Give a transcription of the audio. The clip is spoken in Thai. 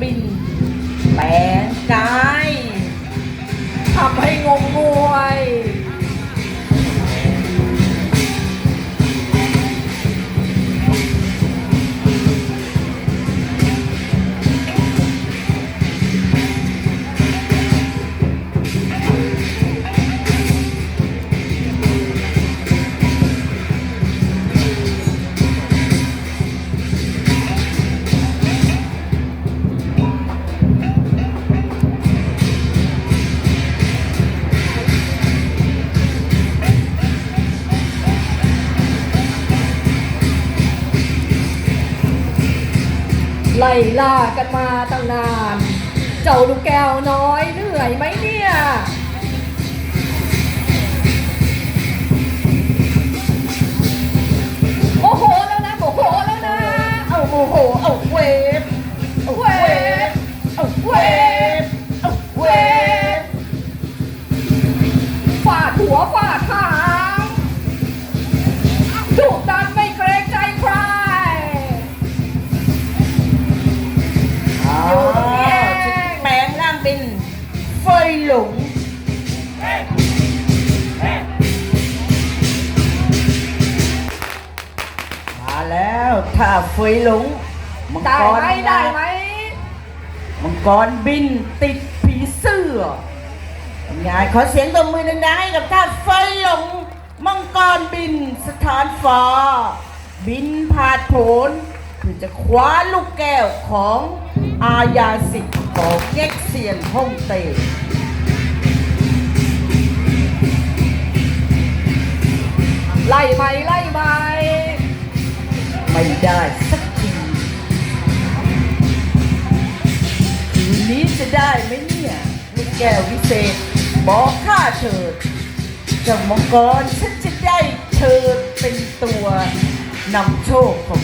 บิน แปลงกายทำให้งงงวย ไล่ล่ากันมาตั้งนาน เจ้าลูกแก้วน้อยเหนื่อยไหมเนี่ยโอ้โหแล้วนะโอ้โหแล้วนะเอาโอ้โหเอา เป็นเฟยหลงมาแล้วถ้าเฟยหลงมังได้กรไหมได้ไหมมังกรบินติดผีเสื้อยังไงขอเสียงตบมือดังๆให้กับท่าเฟยหลง มังกรบินสถานฟ้าบินผ่านโผลคือจะคว้าลูกแก้วของ อาญาสิทธิ์ของเก็กเซียนฮ่องเต้ไล่ไหมไล่ไหมไม่ได้สักทีคืนนี้จะได้ไหมเนี่ยลูกแก้ววิเศษบอกข้าเถิดเจ้ามังกรฉันจะได้เชิญเป็นตัวนำโชคของ